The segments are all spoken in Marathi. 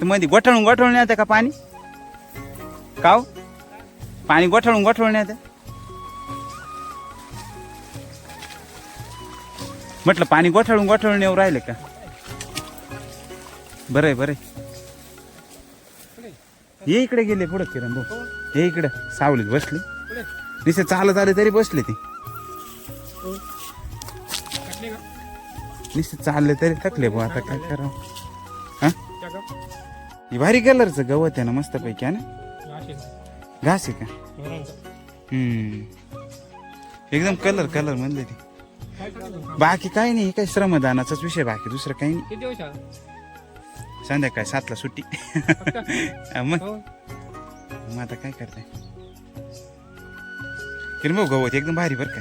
मध्ये गोठळून गोठळून येतं का पाणी? काव हो? पाणी गोठळून गोठळून येतं? म्हटलं पाणी गोठळून गोठळून येऊ राहिले का? बरं आहे बरं आहे. ये इकडे गेले पुढे किरण भाऊ. हे इकडे सावलीत बसले. निसे चालत आले तरी बसले ते. निसे चालले तरी थकले भाऊ आता काय करावं? हे भारी कलरचं गवत आहे ना मस्त पैकी आहे ना? घास आहे. का? हम्म. एकदम कलर कलर म्हणले ते. बाकी काही नाही हे काही श्रमदानाचाच विषय बाकी दुसरं काही नाही. किती संध्याकाळी सातला सुट्टी. हा, मग. मग आता काय करताय? भाऊ गवत एकदम भारी बरं का?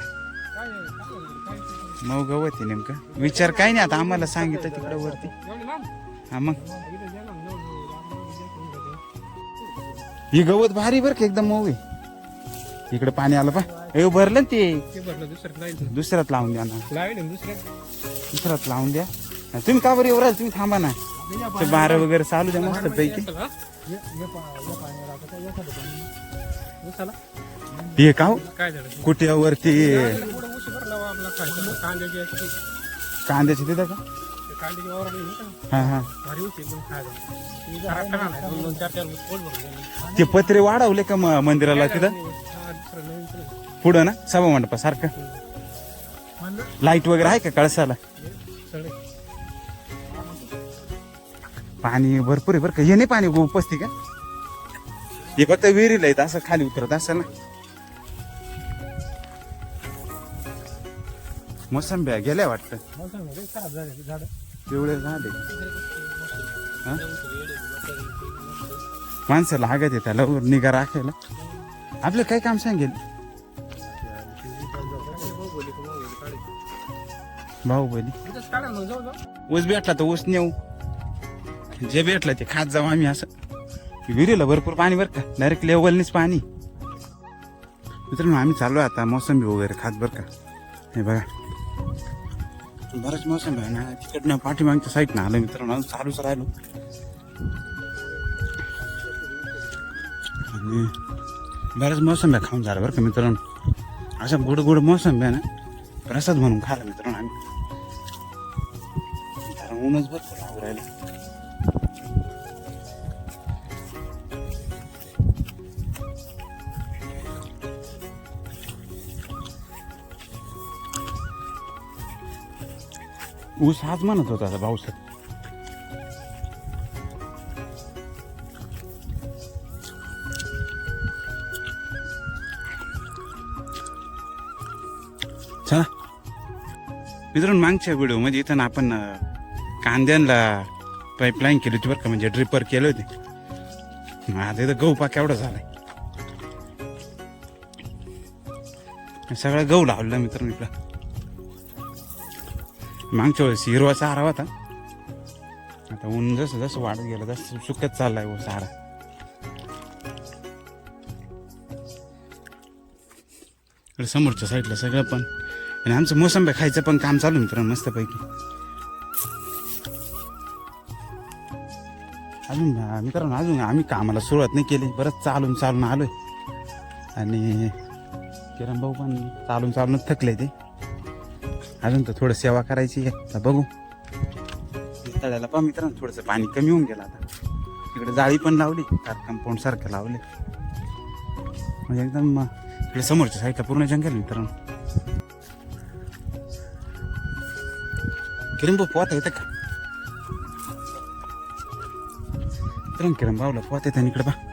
मऊ गवत आहे नेमकं. विचार काही नाही आता आम्हाला सांगितलं तिकडे वरती. हा मग. ही गवत भारी बरं का एकदम मऊ आहे इकडे पाणी आलं पा भरलं ना ते? दुसऱ्यात लावून द्या ना. दुसऱ्यात? लावून द्या. तुम्ही का बरं येऊ राहिले तुम्ही थांबा ना. ते बारं वगैरे चालू द्या मस्त पैकी. हे का हो? काय झालं? कुट्यावरती कांद्याची तिथं का? ते कांद्याची वावर नाही होतं ना, हा हा. भारी होती एकदम खायला तुम्ही जर हात खाणार नाही, दोन दोन चार चार ऊस पोट भरून गेले. ते पत्रे वाढवले का म- मंदिराला तिथं? हा, दुसरं नवीन सगळं. पुढं ना? सभा मंडपासारखं म्हणलं, लाइट वगैरे आहे का कळसाला? हे सगळे. पाणी भरपूर आहे बरं का. हे नाही पाणी उपस्थित का? हे फक्त विहिरीला येत असं खाली उतरत असं ना? मोसंब्या गेल्या वाटतं. मोसंबी झाले झाडं. पिवळे झाले. हा? माणसं लागत आहे लवकर निगा राखायला. आपलं काय काम सांगेल? भाऊ बहिणी ऊस भेटला तर ऊस नेऊ. जे भेटलं ते खात जाऊ आम्ही असं. विहिरीला भरपूर पाणी बरं का? डायरेक्ट लेवलनीच पाणी. मित्रांनो आम्ही चालू आहे आता मोसंबी वगैरे खात बरं का? हे बघा. बरंच मोसंबी आहे ना तिकडनं पाठीमागच्या साईडनं आलं मित्रांनो चालूच राहिलो. आणि बऱ्याच मोसंब्या खाऊन झालं बरं का मित्रांनो. अशा गोड गोड मोसंब्या ना प्रसाद म्हणून खायला मित्रांनो आम्ही. कारण ऊनच भरपूर लागू राहिलं. ऊस हाच म्हणत होता आता पावसात चला. मित्रांनो मागच्या व्हिडिओमध्ये इथं ना आपण कांद्यांना पाईपलाईन केली होती बरं का म्हणजे ड्रिपर केले होते. आता इथं गहू पाक एवढा झालाय. सगळा गहू लावलं मित्रांनो इकडं. मागच्या वेळेस हिरवा चारा होता. आता ऊन जसं जसं वाढत गेलं तसं सुकत चाललाय व चारा. इकडे समोरच्या साईडला सगळं पण. आणि आमचं मोसंबी खायचं पण काम चालू आहे मित्रांनो मस्तपैकी. अजून मित्रांनो अजून आम्ही कामाला सुरुवात नाही केली. बरंच चालून चालून आलोय. आणि किरण भाऊ पण चालून चालूनच थकले ते. अजून तर थोडं सेवा करायची आहे. आता बघू. तळ्याला पहा मित्रांनो थोडंसं पाणी कमी होऊन गेलं आता. इकडे जाळी पण लावली कार कंपाऊंड सारखं लावले. म्हणजे एकदम इकडे समोरच्या साईडला पूर्ण जंगल मित्रांनो. किरंब भाऊ पोहता येतं का? किरण किरण बावला पोहता येतं इकडे पहा.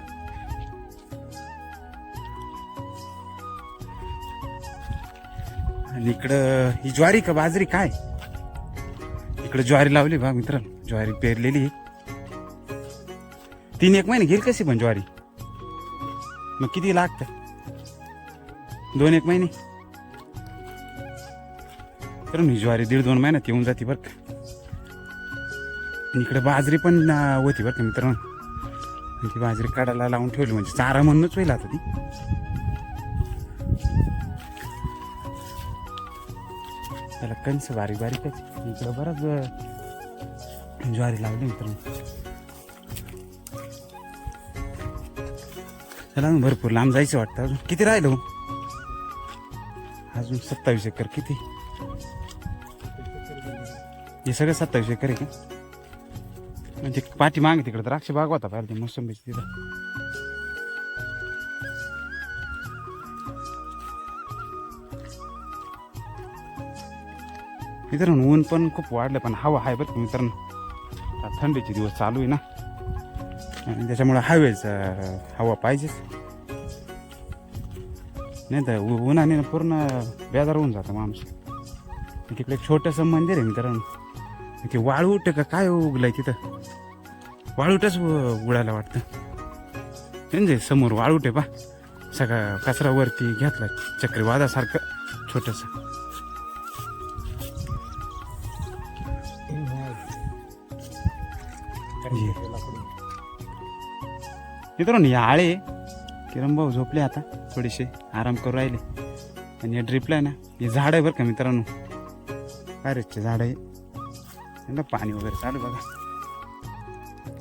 आणि इकडं ही ज्वारी का बाजरी काय? इकडं ज्वारी लावली बा मित्र ज्वारी पेरलेली. तीन एक महिने घेईल कशी पण ज्वारी? मग किती लागतं? दोन एक महिने? तर ही ज्वारी दीड दोन महिन्यात येऊन जाते बरं का. इकडे बाजरी पण होती बरं का मित्रांनो. ती बाजरी काढायला लावून ठेवली म्हणजे चारा म्हणूनच होईल आता ती. त्याला कंस बारीक बारीकच. इकडं बराच ज्वारी लावली मित्रांनो त्याला भरपूर लांब जायचं वाटतं. अजून किती राहिलो हो? अजून सत्तावीस एकर किती? हे सगळं सत्तावीस एकर आहे का? म्हणजे पाठी मागे तिकडं द्राक्ष बागवता पाहिजे मोसंबीची तिथं. मित्रांनो ऊन पण खूप वाढलं पण हवा आहे बरं मित्रांनो. थंडीचे दिवस चालू आहे ना. आणि त्याच्यामुळे हवेच हवा पाहिजेच. नाही तर उ- उन्हाने ना पूर्ण बेजार होऊन जातं माणूस. तिकडे एक छोटंसं मंदिर आहे मित्रांनो. ते वाळूट का? काय उगलंय तिथं? वाळूटच उडायला वाटतं. म्हणजे समोर वाळूट आहे पा सगळा कचरा वरती घेतला चक्रीवादासारखं छोटंसं. मित्रांनो हे आळे. किरण भाऊ झोपले आता थोडेसे आराम करू राहिले. आणि हे ड्रिपला आहे ना हे झाड आहे बरं का मित्रांनो. कारेचे झाड आहे? ना पाणी वगैरे चालू बघा.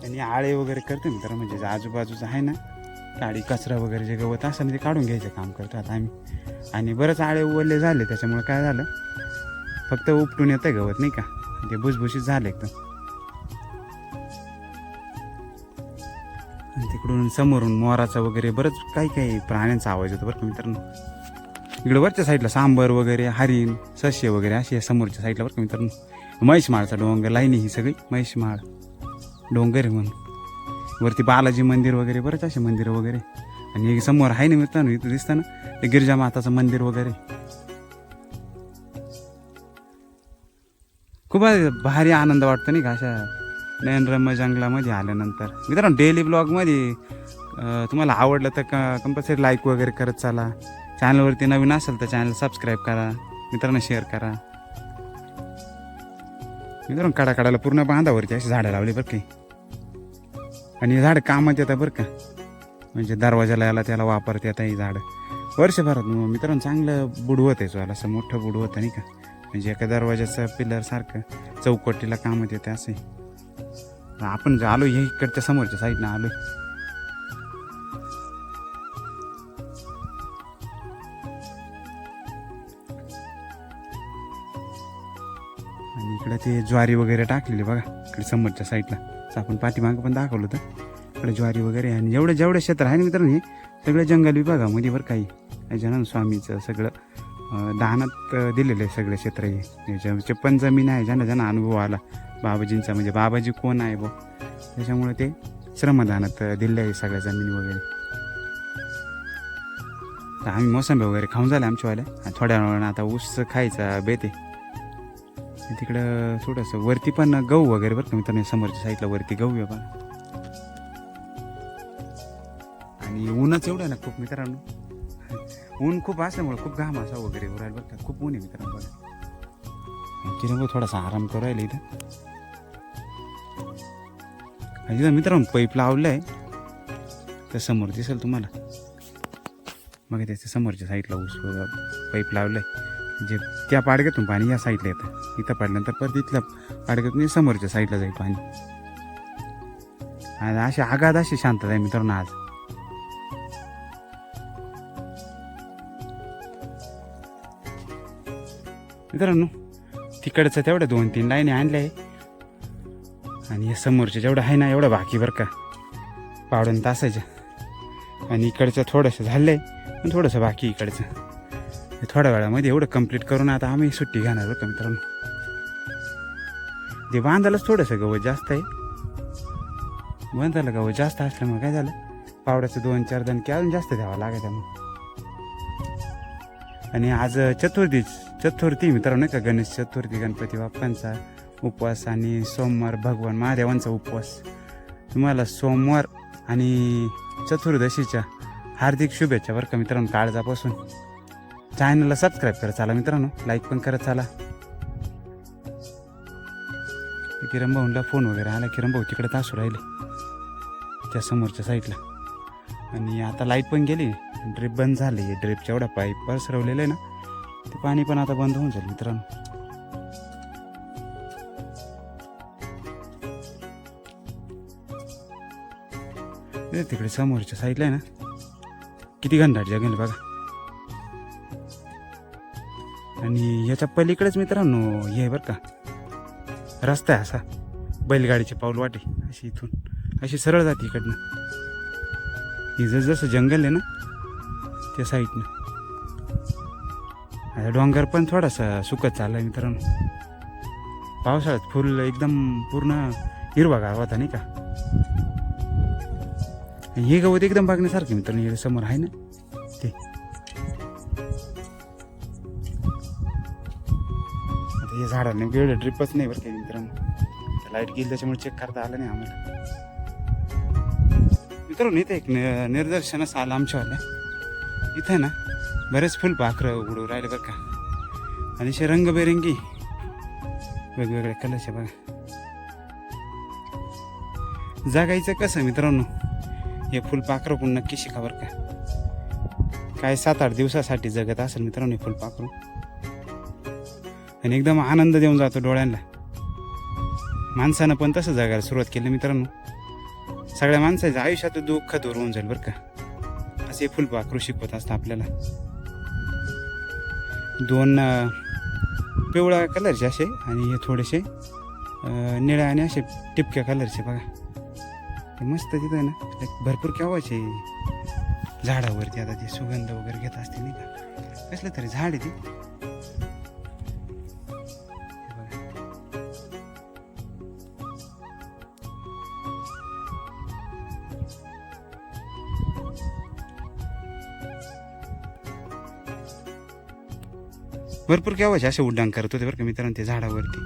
आणि आळे वगैरे करते मित्रांनो म्हणजे जे आजूबाजूचं आहे ना काळी कचरा वगैरे जे गवत असं ते काढून घ्यायचं काम करतो आता आम्ही. आणि बरंच आळे उवरले झाले त्याच्यामुळे काय झालं? फक्त उपटून येतं गवत नाही का? ते भुसभुशीत झालं एकदम. तिकडून समोरून मोराचा वगैरे बरंच काही काही प्राण्यांचा आवाज येतो बरं का मित्रांनो. इकडे वरच्या साईडला सांबर वगैरे हरिण सस्य वगैरे असे आहे समोरच्या साईडला बरं का मित्रांनो. महेशमाळचा डोंगर लाईनी ही सगळी महेशमाळ डोंगर आहे म्हणून. वरती बालाजी मंदिर वगैरे बरंच असे मंदिर वगैरे. आणि एक समोर आहे ना मित्रांनो इथं दिसतं ना ते गिरिजा माताचं मंदिर वगैरे. खूप भारी आनंद वाटतो नाही का अशा नयनरम्य जंगलामध्ये आल्यानंतर. मित्रांनो डेली ब्लॉगमध्ये तुम्हाला आवडलं तर क कंपल्सरी लाईक वगैरे करत चाला. चॅनलवरती नवीन असेल तर चॅनल सबस्क्राईब करा. मित्रांना शेअर करा. मित्रांनो काडाकाडाला पूर्ण बांधावरती अशी झाडं लावली बरं की. आणि झाड कामात येतं बरं का. म्हणजे दरवाजाला याला त्याला वापरता येतं ही झाडं. वर्षभरात मग मित्रांनो चांगलं बुडवत आहे ज्वाला. असं मोठं बुडवत नाही का. म्हणजे एका दरवाजाचं पिलरसारखं चौकटीला कामात येते असं. आपण जे आलो हे इकडच्या समोरच्या साईडनं आलोय. आणि इकडे ते ज्वारी वगैरे टाकलेली बघा इकडे समोरच्या साईडला. आपण पाठीमागं पण दाखवलं होतं. इकडे ज्वारी वगैरे आहे. आणि जेवढं जेवढं क्षेत्र आहे ना मित्रांनो हे सगळं जंगल विभागामध्ये बरं काही याच्यानं स्वामीचं सगळं. दहानात दिलेलं आहे सगळं क्षेत्र हे याच्याचे पण जमीन आहे ज्यांना ज्यांना अनुभव आला. बाबाजींचा म्हणजे बाबाजी कोण आहे बो? त्याच्यामुळे ते श्रमदानात दिले आहे सगळ्या जमीन वगैरे. तर आम्ही मोसंबी वगैरे खाऊन झाले आमच्यावाल्या आणि थोड्या वेळानं आता ऊस खायचा बेते तिकडं थोडंसं वरती पण गहू वगैरे बरं का मित्रांनी समोरच्या साईडला वरती गहू आहे पण आणि ऊनच एवढं ना खूप मित्रांनो. ऊन खूप असल्यामुळे खूप घाम असा वगैरे उरायला बरं का. खूप ऊन आहे मित्रांनो बघा. किरण थोडासा आराम करू राहिला इथं. आणि इथं मित्रांनो पाईप लावलाय. तर समोर दिसेल तुम्हाला. मग त्याच्या समोरच्या साईडला ऊस पाईप लावलाय. जे त्या पाडग्यातून पाणी या साईडला येतं. इथं पाडल्यानंतर परत इथल्या पाडग्यातून समोरच्या साईडला जाईल पाणी. आणि अशी आगाध अशी शांतता आहे मित्रांनो आज. मित्रांनो तिकडचं तेवढं दोन तीन लाईनी आणल्या आहे. आणि हे समोरच्या जेवढं आहे ना एवढं बाकी बरं का. पाडून तासायच्या आणि इकडचं थोडंसं झालं आहे पण थोडंसं बाकी इकडचं. थोड्या वेळामध्ये एवढं कंप्लीट करून आता आम्ही सुट्टी घेणार बरं का मित्रांनो. ते बांधायलाच थोडंसं गवत जास्त आहे. बांधायला गवत जास्त असल्यामुळे काय झालं? पावड्याचं दोन चार दणके अजून जास्त द्यावं लागेल त्यामुळे आणि आज चतुर्थीच. चतुर्थी मित्रांनो नाही का? गणेश चतुर्थी गणपती बाप्पांचा उपवास आणि सोमवार भगवान महादेवांचा उपवास. तुम्हाला सोमवार आणि चतुर्दशीच्या हार्दिक शुभेच्छा बरं का मित्रांनो काळजापासून. चॅनलला सबस्क्राईब करत चाला मित्रांनो लाईक पण करत चाला. किरण भाऊंला फोन वगैरे आला किरण भाऊ तिकडे तासू राहिले त्या समोरच्या साईडला आणि आता लाइट पण गेली ड्रिप बंद झाली ड्रिपच्या एवढा पाईप पसरवलेलं आहे ना. ते पाणी पण आता बंद होऊन जाईल मित्रांनो. तिकडे समोरच्या साईडला आहे ना किती घनदाट जंगल बघा. आणि याच्या पलीकडेच मित्रांनो हे बरं का रस्ता आहे असा बैलगाडीचे पाऊल वाटे अशी इथून अशी सरळ जाते इकडनं. हे जसं जंगल आहे ना त्या साईडनं. डोंगर पण थोडासा सुकत चालला आहे मित्रांनो. पावसाळ्यात फुल एकदम पूर्ण हिरवागार होता नाही का? हे गवत एकदम बघण्यासारखे मित्रांनो हे समोर आहे ना? ते. आता हे झाडाने वेळ ड्रिपच नाही बरं का मित्रांनो. लाइट गेली त्याच्यामुळे चेक करता आलं नाही आम्हाला. मित्रांनो इथे एक नि- निदर्शनास आलं आमच्यावाल्या. इथं ना बरेच फुलपाखरं उडू राहिले बरं का. आणि असे रंगबेरंगी वेगवेगळ्या कलरचे बघा. जगायचं कसं मित्रांनो? हे फुलपाखरं पण नक्की शिका बरं का. काय सात आठ दिवसासाठी जगत असेल मित्रांनो हे फुलपाखरू आणि एकदम आनंद देऊन जातो डोळ्यांना. माणसानं पण तसं जगायला सुरुवात केली मित्रांनो. सगळ्या माणसाच्या आयुष्यात दुःख दूर होऊन जाईल बरं का. असे फुलपाखरू शिकवत असतं आपल्याला. दोन पिवळ्या कलरचे असे आणि हे थोडेसे निळ्या आणि असे टिपक्या कलरचे बघा. ते मस्त तिथं ना भरपूर केव्हाचे झाडावरती आता ते सुगंध वगैरे घेत असते नाही का? कसलं तरी झाड आहे ते. भरपूर केव्हाचे असे उड्डाण करत होते बरं का मित्रांनो ते झाडावरती.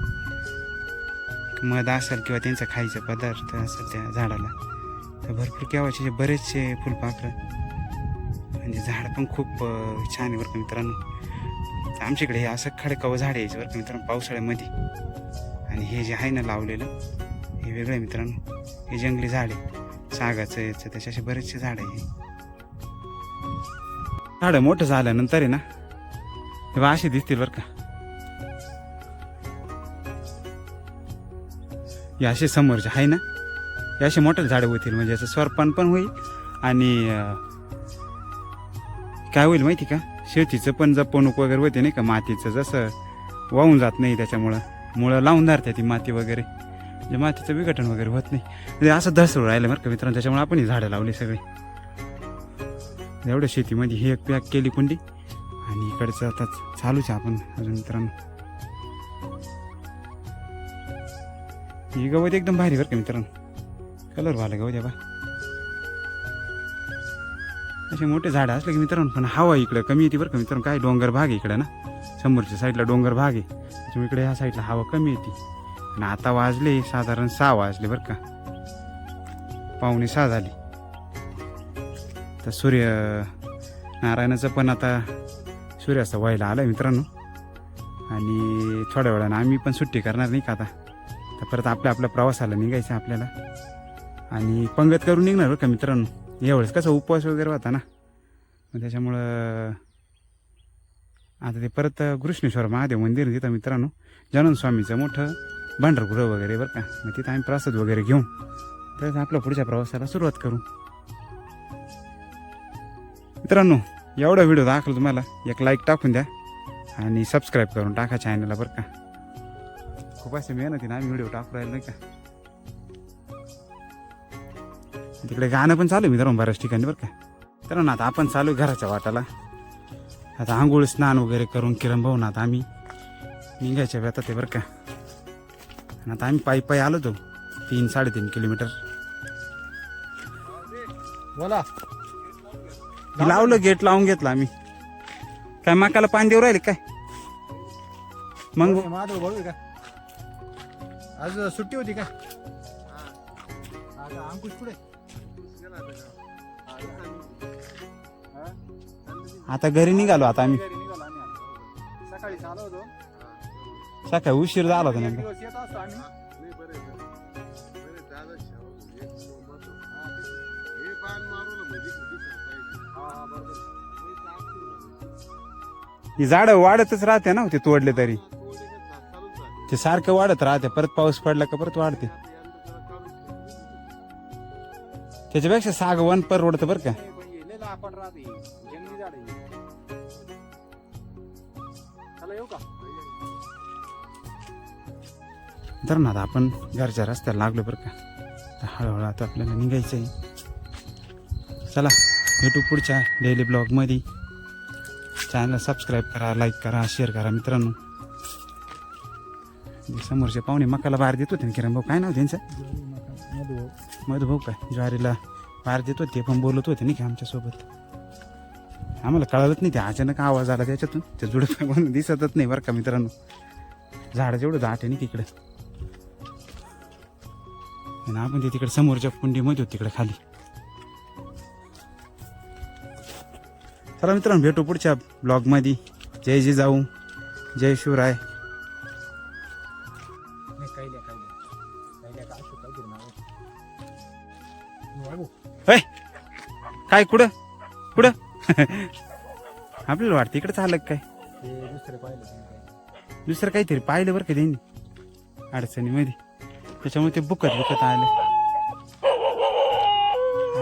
मध असेल किंवा त्यांचा खायचा पदार्थ असेल त्या झाडाला तर भरपूर केव्हाचे जे बरेचसे फुलपाखरं म्हणजे झाड पण खूप छान आहे बरं का मित्रांनो. आमच्याकडे हे असं खडकावं झाड यायचं बरं का मित्रांनो पावसाळ्यामध्ये. आणि हे जे आहे ना लावलेलं हे वेगळं आहे मित्रांनो. हे जंगली झाड आहे. सागाचं याचं त्याचे असे बरेचसे झाड आहे झाडं मोठं झाल्यानंतर आहे ना हे बा असे दिसतील बरं का. हे असे समोरचे आहे ना हे असे मोठे झाडं होतील म्हणजे याचं स्वरपान पण होईल आणि काय होईल माहिती का? शेतीचं पण जपवणूक वगैरे होते नाही का मातीचं जसं वाहून जात नाही त्याच्यामुळं मुळं लावून धरते ती माती वगैरे. म्हणजे मातीचं विघटन वगैरे होत नाही. म्हणजे असं धसळ राहिलं बरं का मित्रांनो त्याच्यामुळे आपण ही झाडं लावली सगळी. एवढं शेतीमध्ये ही एक पॅक केली कुंडी. आणि इकडचं आता चालूच आपण अजून मित्रांनो. ही गवत एकदम भारी बरं का मित्रांनो. कलर वाला गवत आहे बा. असे मोठे झाडं असले की मित्रांनो पण हवा इकडं कमी येते बरं का मित्रांनो. काय डोंगर भाग आहे इकडं ना? समोरच्या साईडला डोंगर भाग आहे. त्याच्यामुळे इकडे ह्या साईडला हवा कमी येते. आणि आता वाजले साधारण सहा वाजले बरं का. पाहुणे सहा झाली. तर सूर्य नारायणाचं पण आता सूर्यास्त व्हायला आला मित्रांनो. आणि थोड्या वेळानं आम्ही पण सुट्टी करणार नाही का आता? तर परत आपल्या आपल्या प्रवासाला निघायचं आपल्याला. आणि पंगत करून निघणार हो का मित्रांनो? यावेळेस कसं उपवास वगैरे होता ना? मग त्याच्यामुळं आता ते परत कृष्णेश्वर महादेव मंदिर तिथं मित्रांनो. जनन स्वामीचं मोठं भांडरगृह वगैरे बरं का? मग तिथं आम्ही प्रसाद वगैरे घेऊन तर आपल्या पुढच्या प्रवासाला सुरुवात करू. मित्रांनो एवढा व्हिडिओ दाखवला तुम्हाला एक लाईक टाकून द्या आणि सबस्क्राईब करून टाका चॅनलला बरं का. खूप असे मेहनतीनं आम्ही व्हिडिओ टाकू राहिलो नाही का. तिकडे गाणं पण चालू मी धरून बऱ्याच ठिकाणी बरं का. तर ना आता आपण चालू घराच्या वाटाला. आता आंघोळ स्नान वगैरे करून किरण भाऊ आता आम्ही निघायच्या व्यथा ते बरं का. आणि आता आम्ही पायी पायी आलो तो तीन साडेतीन किलोमीटर. बोला. लावलं गेट लावून घेतलं आम्ही. काय मकाला पाणी देऊ राहिले काय? मग माधव बघू का? आज सुट्टी होती का? आज अंकुश पुढे आता घरी निघालो आता आम्ही. सकाळी सकाळी उशीर झाला होता नेमका. ही झाडं वाढतच राहते ना हो ते तोडले तरी. ते सारखं वाढत राहते. परत पाऊस पडला का परत वाढते. त्याच्यापेक्षा सागवन परवडतं बरं का. पण का तर ना आता आपण घरच्या रस्त्याला लागलो बरं का. तर हळूहळू आता आपल्याला निघायचं आहे चला भेटू पुढच्या डेली ब्लॉगमध्ये चॅनल सबस्क्राईब करा लाईक करा शेअर करा मित्रांनो. समोरचे पाहुणे मकाला बाहेर देत होते ना किरण भाऊ. काय नाव त्यांचं? मधुभाऊ काय ज्वारीला बाहेर देत होते पण बोलत होते नाही का आमच्यासोबत. आम्हाला कळलंच नाही ते अचानक आवाज आला त्याच्यातून. ते जुडं दिसतच नाही बरं का मित्रांनो. झाड जेवढं दाट आहे ना तिकडे. आणि आपण ते तिकडे समोरच्या कुंडीमध्ये होतो तिकडे खाली. चला मित्रांनो भेटू पुढच्या ब्लॉगमध्ये. जय जय जाऊ जय शिवराय काय कुठं? कुठं? आपल्याला वाटतं इकडे चाललं का काय? ते दुसरे पाहिलं तुम्ही काय. दुसरं काहीतरी पाहिलं बरं का त्यांनी? अडचणीमध्ये. त्याच्यामुळे ते बुकत बुकत आले.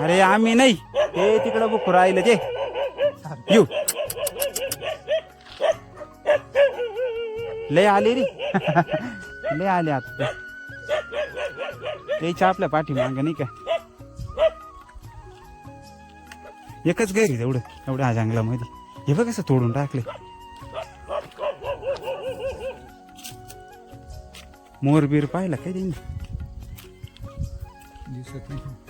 अरे आम्ही नाही. ते तिकडं बुक राहिलं ते. येऊ. लय आले रे. लय आले आता. यायच्या आपल्या पाठीमाग नाही का? एकच गैर एवढं. एवढ्या जंगलामध्ये. हे बघ कसं तोडून टाकले मोर बीर पाहिला काय त्यांनी? दिसत नाही.